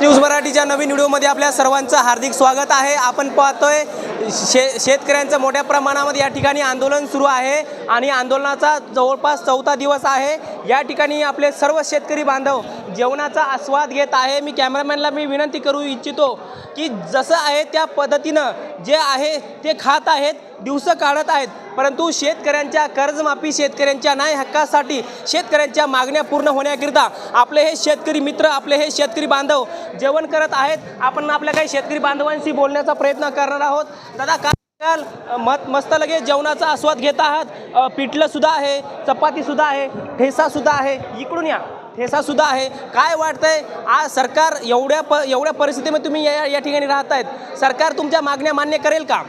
News मराठीच्या नवीन व्हिडिओमध्ये आपल्या सर्वांचं हार्दिक स्वागत आहे. आपण पाहतोय शे शेतकऱ्यांचं मोठ्या प्रमाणामध्ये या ठिकाणी आंदोलन सुरू आहे आणि आंदोलनाचा जवळपास चौथा दिवस आहे. या ठिकाणी आपले सर्व शेतकरी बांधव जेवणाचा आस्वाद घेत आहे. मी कॅमेरामॅनला मी विनंती करू इच्छितो की जसं आहे त्या पद्धतीनं जे आहे ते खात आहेत दिवसं काढत आहेत. परंतु शेतकऱ्यांच्या कर्जमाफी शेतकऱ्यांच्या न्याय हक्कासाठी शेतकऱ्यांच्या मागण्या पूर्ण होण्याकरिता आपले हे शेतकरी मित्र आपले हे शेतकरी बांधव जेवण करत आहेत. आपण आपल्या काही शेतकरी बांधवांशी बोलण्याचा प्रयत्न करणार आहोत. दादा काय काल मत मस्त लगे जेवणाचा आस्वाद घेत आहात. पिठलंसुद्धा आहे चपातीसुद्धा आहे ठेसासुद्धा आहे. इकडून या. ठेसा सुद्धा आहे. काय वाटतंय? आज सरकार एवढ्या प एवढ्या परिस्थितीमध्ये तुम्ही या या ठिकाणी राहत आहेत सरकार तुमच्या मागण्या मान्य करेल का?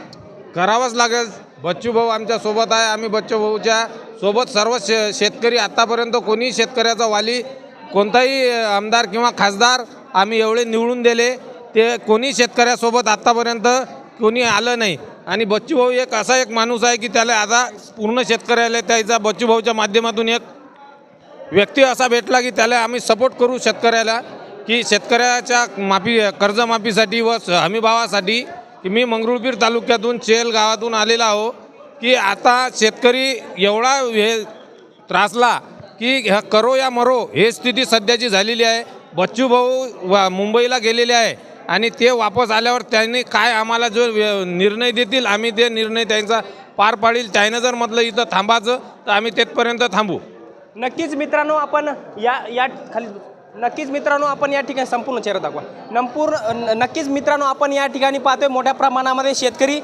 करावंच लागेल. बच्चू भाऊ आमच्यासोबत आहे. आम्ही बच्चू भाऊच्या सोबत सर्व शे शेतकरी आतापर्यंत कोणी शेतकऱ्याचा वाली कोणताही आमदार किंवा खासदार आम्ही एवढे निवडून दिले. ते कोणी शेतकऱ्यासोबत आत्तापर्यंत कोणी आलं नाही. आणि बच्चू भाऊ एक असा एक माणूस आहे की त्याला आता पूर्ण शेतकऱ्याला त्याचा बच्चू भाऊच्या माध्यमातून एक व्यक्ती असा भेटला की त्याला आम्ही सपोर्ट करू शेतकऱ्याला की शेतकऱ्याच्या माफी कर्जमाफीसाठी व हमीभावासाठी की मी मंगरुळपीर तालुक्यातून चेल गावातून आलेला आहो की आता शेतकरी एवढा हे त्रासला की ह्या करो या मरो हे स्थिती सध्याची झालेली आहे. बच्चू भाऊ मुंबईला गेलेले आहे आणि ते वापस आल्यावर त्यांनी काय आम्हाला जो व्य- निर्णय देतील आम्ही ते निर्णय त्यांचा पार पाडील. त्यानं जर म्हटलं इथं थांबायचं तर आम्ही तेथपर्यंत थांबू. नक्कीच मित्रांनो आपण या या खाली नक्कीच मित्रांनो आपण या ठिकाणी संपूर्ण चेहरा दाखवा. नंपूर न- नक्कीच मित्रांनो आपण या ठिकाणी पाहतोय मोठ्या प्रमाणामध्ये शेतकरी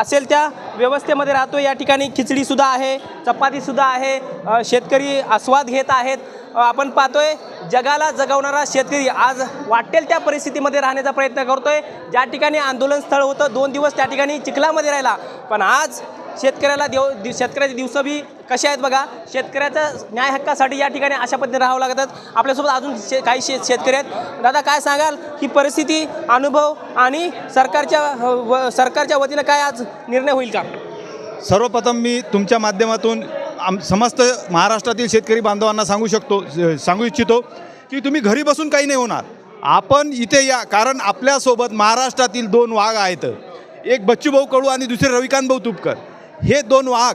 असेल त्या व्यवस्थेमध्ये राहतो या ठिकाणी खिचडीसुद्धा आहे चपातीसुद्धा आहे शेतकरी आस्वाद घेत आहेत. आपण पाहतोय जगाला जगवणारा शेतकरी आज वाटेल त्या परिस्थितीमध्ये राहण्याचा प्रयत्न करतोय. ज्या ठिकाणी आंदोलन स्थळ होतं दोन दिवस त्या ठिकाणी चिखलामध्ये राहिला. पण आज शेतकऱ्याला देव शेतकऱ्याचे दिवस बी कसे आहेत बघा. शेतकऱ्याच्या न्याय हक्कासाठी या ठिकाणी अशा पद्धतीने राहावं लागतात आपल्यासोबत अजून शे काही शे शेतकरी आहेत. दादा काय सांगाल? ही परिस्थिती अनुभव आणि सरकारच्या हो, व सरकारच्या वतीनं काय आज निर्णय होईल का? सर्वप्रथम मी तुमच्या माध्यमातून आम समस्त महाराष्ट्रातील शेतकरी बांधवांना सांगू शकतो सांगू इच्छितो की तुम्ही घरी बसून काही नाही होणार. आपण इथे या कारण आपल्यासोबत महाराष्ट्रातील दोन वाघ आहेत. एक बच्चूभाऊ कडू आणि दुसरे रविकांत भाऊ तुपकर. हे दोन वाघ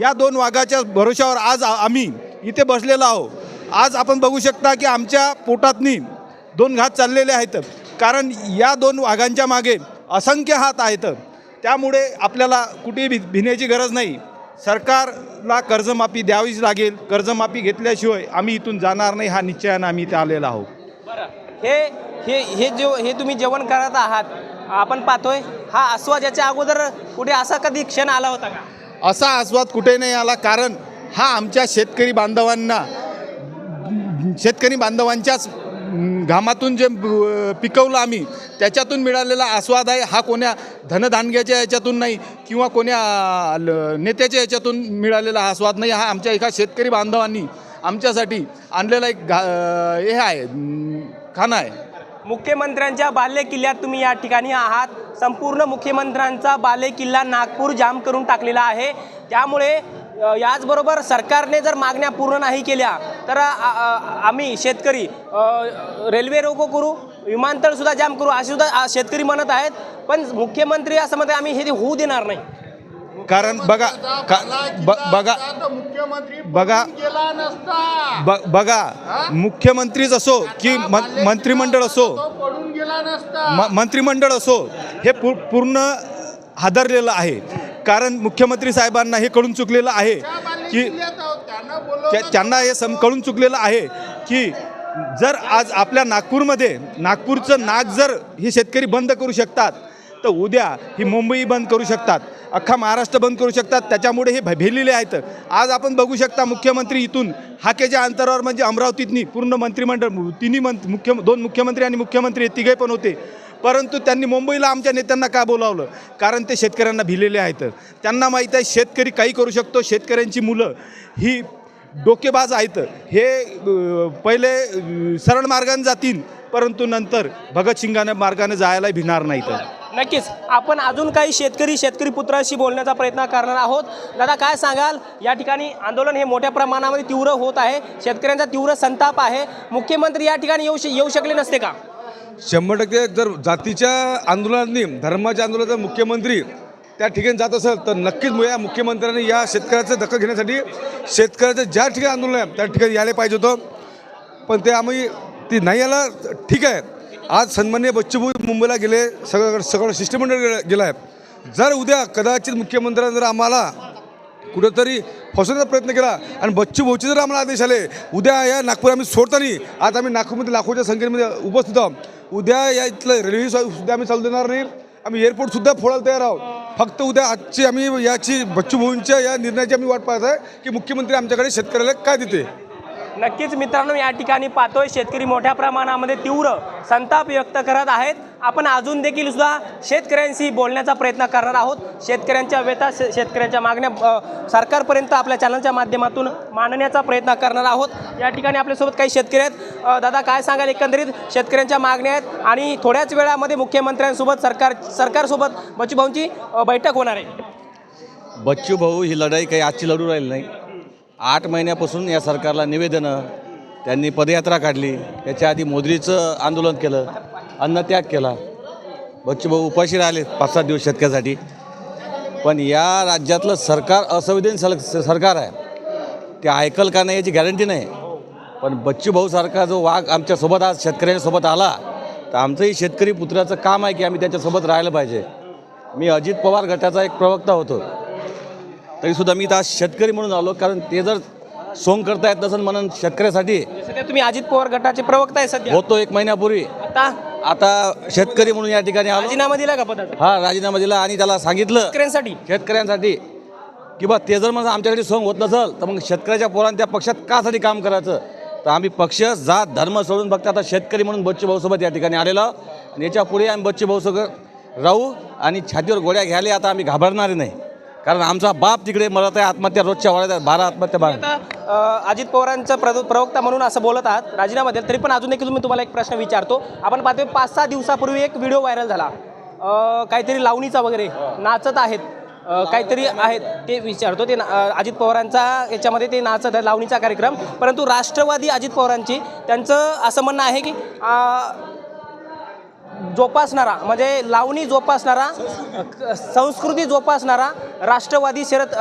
या दोन वाघाच्या भरोशावर आज आम्ही इथे बसलेलो आहो आज आपण बघू शकता की आमच्या पोटातनी दोन घात चाललेले आहेत. कारण या दोन वाघांच्या मागे असंख्य हात आहेत. त्यामुळे आपल्याला कुठेही भी भिण्याची गरज नाही. सरकारला कर्जमाफी द्यावीच लागेल. कर्जमाफी घेतल्याशिवाय आम्ही इथून जाणार नाही हा निश्चयानं आम्ही इथे आलेला आहोत. हे हे हे जेव हे तुम्ही जेवण करत आहात. आपण पाहतोय हा आस्वाद याच्या अगोदर कुठे असा कधी क्षण आला होता का? असा आस्वाद कुठे नाही आला कारण हा आमच्या शेतकरी बांधवांना शेतकरी बांधवांच्याच घामातून जे पिकवलं आम्ही त्याच्यातून मिळालेला आस्वाद आहे हा कोण्या धनदानग्याच्या याच्यातून नाही किंवा कोण्या ल- नेत्याच्या याच्यातून मिळालेला हा आस्वाद नाही हा आमच्या एका शेतकरी बांधवांनी आमच्यासाठी आणलेला एक घा हे आहे खाना आहे. मुख्यमंत्र्यांच्या बाले किल्ल्यात तुम्ही या ठिकाणी आहात. संपूर्ण मुख्यमंत्र्यांचा बाले किल्ला नागपूर जाम करून टाकलेला आहे. त्यामुळे याचबरोबर सरकारने जर मागण्या पूर्ण नाही केल्या तर आम्ही शेतकरी रेल्वे रोको करू विमानतळसुद्धा जाम करू असे सुद्धा शेतकरी म्हणत आहेत. पण मुख्यमंत्री असं म्हणते आम्ही हे होऊ देणार नाही. कारण बघा का ब- बघा बघा ब बघा मुख्यमंत्रीच असो की मंत्रिमंडळ असो म मंत्रिमंडळ असो हे पूर्ण हादरलेलं आहे. कारण मुख्यमंत्री साहेबांना हे कळून चुकलेलं आहे की त्यांना त्या- त्यांना हे सम कळून चुकलेलं आहे की जर आज आपल्या नागपूरमध्ये नागपूरचं नाक जर हे शेतकरी बंद करू शकतात तर उद्या ही मुंबई बंद करू शकतात. अख्खा महाराष्ट्र बंद करू शकतात. त्याच्यामुळे हे भ- भेलेले आहेत. आज आपण बघू शकता मुख्यमंत्री इथून हाकेच्या अंतरावर म्हणजे अमरावतीतनी पूर्ण मंत्रिमंडळ तिन्ही मंत मुख्य दोन मुख्यमंत्री आणि मुख्यमंत्री हे तिघे पण होते. परंतु त्यांनी मुंबईला आमच्या नेत्यांना का बोलावलं? कारण ते शेतकऱ्यांना भिलेले आहेत. त्यांना माहीत आहे शेतकरी काही करू शकतो शेतकऱ्यांची मुलं ही डोकेबाज आहेत. हे पहिले सरळ मार्गाने जातील परंतु नंतर भगतसिंगाने मार्गाने जायला भिणार नाहीत. नक्कीच. आपण अजून काही शेतकरी शेतकरी पुत्राशी बोलण्याचा प्रयत्न करणार आहोत. दादा काय सांगाल? या ठिकाणी आंदोलन हे मोठ्या प्रमाणामध्ये तीव्र होत आहे. शेतकऱ्यांचा तीव्र संताप आहे. मुख्यमंत्री या ठिकाणी येऊ श- येऊ शकले नसते का? शंभर टक्के जर जातीच्या आंदोलनांनी धर्माच्या आंदोलनाचा मुख्यमंत्री त्या ठिकाणी जात असेल तर नक्कीच या मुख्यमंत्र्यांनी या शेतकऱ्याचं दखल घेण्यासाठी शेतकऱ्याचं ज्या ठिकाणी आंदोलन आहे त्या ठिकाणी यायला पाहिजे होतं. पण ते आम्ही ती नाही आलं ठीक आहे. आज सन्मान्य बच्चूभाऊ मुंबईला गेले सगळं सगळं शिष्टमंडळ गेलं- आहे जर उद्या कदाचित मुख्यमंत्र्यांनी जर आम्हाला कुठंतरी फसवण्याचा प्रयत्न केला आणि बच्चू भाऊचे जर आम्हाला आदेश आले उद्या या नागपूर आम्ही सोडताना आज आम्ही नागपूरमध्ये लाखोच्या संख्येमध्ये उपस्थित आहोत. उद्या या इथलं रेल्वे सुद्धा आम्ही चालू देणार नाही. आम्ही एअरपोर्टसुद्धा फोडायला तयार आहोत. फक्त उद्या आजची आम्ही याची बच्चूभाऊंच्या या निर्णयाची आम्ही वाट पाहत आहे की मुख्यमंत्री आमच्याकडे शेतकऱ्याला काय देते? नक्कीच मित्रांनो या ठिकाणी पाहतोय शेतकरी मोठ्या प्रमाणामध्ये तीव्र संताप व्यक्त करत आहेत. आपण अजून देखील सुद्धा शेतकऱ्यांशी बोलण्याचा प्रयत्न करणार आहोत. शेतकऱ्यांच्या व्यथा शेतकऱ्यांच्या मागण्या सरकारपर्यंत आपल्या चॅनलच्या माध्यमातून मांडण्याचा प्रयत्न करणार आहोत. या ठिकाणी आपल्यासोबत काही शेतकरी आहेत. दादा काय सांगाल एकंदरीत? शेतकऱ्यांच्या मागण्या आहेत आणि थोड्याच वेळामध्ये मुख्यमंत्र्यांसोबत सरकार सरकारसोबत बच्चूभाऊंची बैठक होणार आहे. बच्चूभाऊ ही लढाई काही आजची लढू राहिली नाही. आठ महिन्यापासून या सरकारला निवेदनं त्यांनी पदयात्रा काढली. त्याच्या आधी मोदरीचं आंदोलन केलं अन्नत्याग केला. बच्चू भाऊ उपाशी राहिले पाच सात दिवस शेतकऱ्यासाठी. पण या राज्यातलं सरकार असंविधान सल सरकार आहे. ते ऐकल का नाही याची गॅरंटी नाही. पण बच्चू भाऊसारखा जो वाघ आमच्यासोबत आज शेतकऱ्यांसोबत आला तर आमचंही शेतकरी पुत्राचं काम आहे की आम्ही त्याच्यासोबत राहिलं पाहिजे. मी अजित पवार गटाचा एक प्रवक्ता होतो. तरीसुद्धा मी तर आज शेतकरी म्हणून आलो कारण ते जर सोंग करता येत नसेल म्हणून शेतकऱ्यासाठी सध्या तुम्ही अजित पवार गटाचे प्रवक्ता आहे सध्या. होतो एक महिन्यापूर्वी. आता? आता शेतकरी म्हणून या ठिकाणी आलो. राजीनामा दिला का पदाचा? हा राजीनामा दिला आणि त्याला सांगितलं शेतकऱ्यांसाठी. शेतकऱ्यांसाठी की बा ते जर माझं आमच्याकडे सोंग होत नसेल तर मग शेतकऱ्याच्या पोरांनी त्या पक्षात कासाठी काम करायचं? तर आम्ही पक्ष जात धर्म सोडून फक्त आता शेतकरी म्हणून बच्चू भाऊसोबत या ठिकाणी आलेलो. आणि याच्यापुढे आम्ही बच्चू भाऊसोबत राहू आणि छातीवर गोळ्या घ्यायला आता आम्ही घाबरणार नाही. कारण आमचा बाप तिकडे मरत आहे आत्महत्या रोजच्या वाढत आहेत बारा आत्महत्या बा आता अजित पवारांचं प्रद- प्रवक्ता म्हणून असं बोलत आहात राजीनामा द्याल तरी पण अजून देखील मी तुम्हाला एक प्रश्न विचारतो. आपण पाहतोय पाच सहा दिवसापूर्वी एक व्हिडिओ व्हायरल झाला. काहीतरी लावणीचा वगैरे नाचत आहेत काहीतरी आहेत ते विचारतो. ते ना- अजित पवारांचा याच्यामध्ये ते नाचत आहे लावणीचा कार्यक्रम. परंतु राष्ट्रवादी अजित पवारांची त्यांचं असं म्हणणं आहे की जोपासणारा म्हणजे लावणी जोपासणारा संस्कृती जोपासणारा राष्ट्रवादी शरद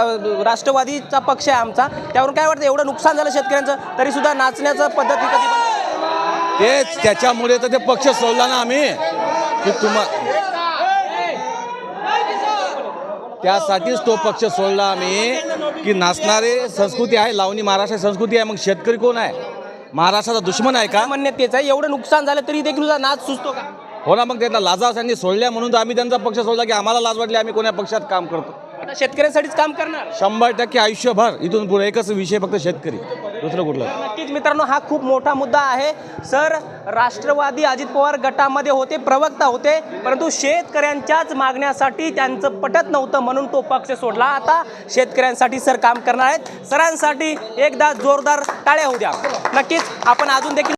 राष्ट्रवादीचा पक्ष आहे आमचा. त्यावरून काय वाटतं? एवढं नुकसान झालं शेतकऱ्यांचं तरी सुद्धा नाचण्याचं पद्धती कधी तेच त्याच्यामुळे तर ते पक्ष सोडला ना आम्ही. की तुम्हा त्यासाठीच तो पक्ष सोडला आम्ही. की नाचणारे संस्कृती आहे लावणी महाराष्ट्र संस्कृती आहे मग शेतकरी कोण आहे? महाराष्ट्राचा दुश्मन आहे का? म्हणण्यात तेच आहे. एवढं नुकसान झालं तरी देखील नाच सुचतो का? हो ना मग त्यांना लाजा त्यांनी सोडल्या म्हणून तर आम्ही त्यांचा पक्ष सोडला की आम्हाला लाज वाटली आम्ही कोण्या पक्षात काम करतो. आता शेतकऱ्यांसाठीच काम करणार. शंभर टक्के आयुष्यभर इथून पुढे एकच विषय फक्त शेतकरी दुसरं कुठलं? नक्कीच मित्रांनो हा खूप मोठा मुद्दा आहे. सर राष्ट्रवादी अजित पवार गटामध्ये होते प्रवक्ता होते परंतु शेतकऱ्यांच्याच मागण्यासाठी त्यांचं पटत नव्हतं म्हणून तो पक्ष सोडला. आता शेतकऱ्यांसाठी सर काम करणार आहेत. सरांसाठी एकदा जोरदार टाळ्या होऊ द्या. नक्कीच आपण अजून देखील